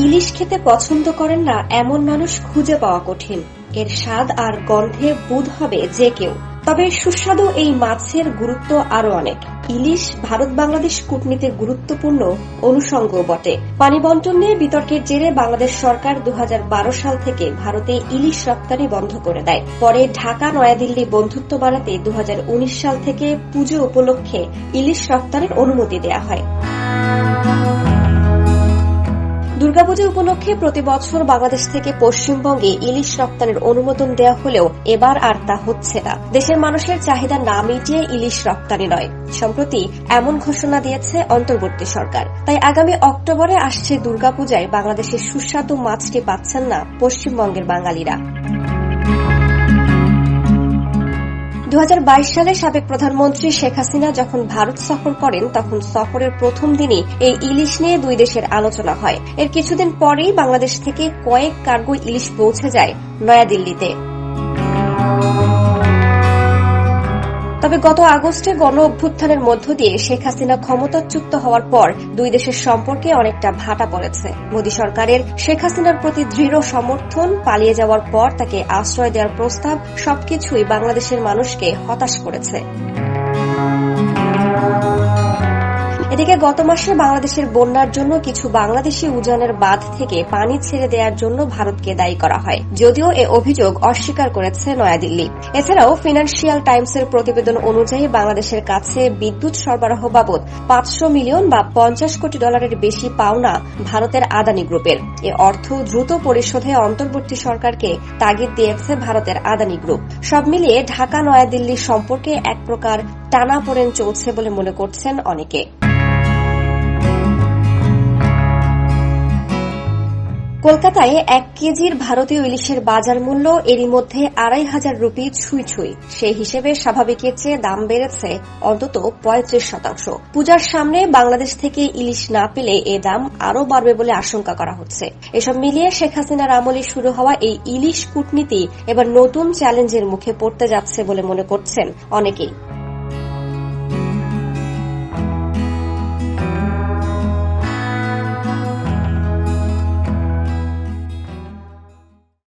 ইলিশ খেতে পছন্দ করেন না এমন মানুষ খুঁজে পাওয়া কঠিন। এর স্বাদ আর গন্ধে বুধ হবে যে কেউ। তবে সুস্বাদু এই মাছের গুরুত্ব আরও অনেক। ইলিশ ভারত বাংলাদেশ কূটনীতির গুরুত্বপূর্ণ অনুষঙ্গ বটে। পানি বন্টন নিয়ে বিতর্কের জেরে বাংলাদেশ সরকার দু হাজার বারো সাল থেকে ভারতে ইলিশ রপ্তানি বন্ধ করে দেয়। পরে ঢাকা, নয়াদিল্লি বন্ধুত্ব বাড়াতে দু হাজার উনিশ সাল থেকে পুজো উপলক্ষে ইলিশ রপ্তানির অনুমতি দেওয়া হয়। দুর্গাপূজা উপলক্ষে প্রতি বছর বাংলাদেশ থেকে পশ্চিমবঙ্গে ইলিশ রপ্তানির অনুমোদন দেওয়া হলেও এবার আর তা হচ্ছে না। দেশের মানুষের চাহিদা না মিটিয়ে ইলিশ রপ্তানি নয়। সম্প্রতি এমন ঘোষণা দিয়েছে অন্তর্বর্তী সরকার। তাই আগামী অক্টোবরে আসছে দুর্গাপূজায় বাংলাদেশের সুস্বাদু মাছটি পাচ্ছেন না পশ্চিমবঙ্গের বাঙালিরা। দু হাজার বাইশ সালে সাবেক প্রধানমন্ত্রী শেখ হাসিনা যখন ভারত সফর করেন, তখন সফরের প্রথম দিনই এই ইলিশ নিয়ে দুই দেশের আলোচনা হয়। এর কিছুদিন পরেই বাংলাদেশ থেকে কয়েক কার্গো ইলিশ পৌঁছে যায় নয়াদিল্লিতে। তবে গত আগস্টে গণ অভ্যুত্থানের মধ্য দিয়ে শেখ হাসিনা ক্ষমতাচ্যুত হওয়ার পর দুই দেশের সম্পর্কে অনেকটা ভাটা পড়েছে। মোদী সরকারের শেখ হাসিনার প্রতি দৃঢ় সমর্থন পালিয়ে যাওয়ার পর তাকে আশ্রয় দেওয়ার প্রস্তাব সবকিছুই বাংলাদেশের মানুষকে হতাশ করেছে। এদিকে গত মাসে বাংলাদেশের বন্যার জন্য কিছু বাংলাদেশি উজানের বাঁধ থেকে পানি ছেড়ে দেওয়ার জন্য ভারতকে দায়ী করা হয়। যদিও এ অভিযোগ অস্বীকার করেছে নয়াদিল্লি। এছাড়াও ফিনান্সিয়াল টাইমসের প্রতিবেদন অনুযায়ী বাংলাদেশের কাছে বিদ্যুৎ সরবরাহ বাবদ পাঁচশো মিলিয়ন বা পঞ্চাশ কোটি ডলারের বেশি পাওনা ভারতের আদানি গ্রুপের। এ অর্থ দ্রুত পরিশোধে অন্তর্বর্তী সরকারকে তাগিদ দিয়েছে ভারতের আদানি গ্রুপ। সব মিলিয়ে ঢাকা নয়াদিল্লি সম্পর্কে এক প্রকার টানাপোড়েন চলছে বলে মনে করছেন অনেকে। কলকাতায় এক কেজির ভারতীয় ইলিশের বাজার মূল্য এরই মধ্যে আড়াই হাজার রুপি ছুঁই ছুঁই। সেই হিসেবে স্বাভাবিকের চেয়ে দাম বেড়েছে অন্তত পঁয়ত্রিশ শতাংশ। পূজার সামনে বাংলাদেশ থেকে ইলিশ না পেলে এ দাম আরও বাড়বে বলে আশঙ্কা করা হচ্ছে। এসব মিলিয়ে শেখ হাসিনার আমলে শুরু হওয়া এই ইলিশ কূটনীতি এবার নতুন চ্যালেঞ্জের মুখে পড়তে যাচ্ছে বলে মনে করছেন অনেকেই।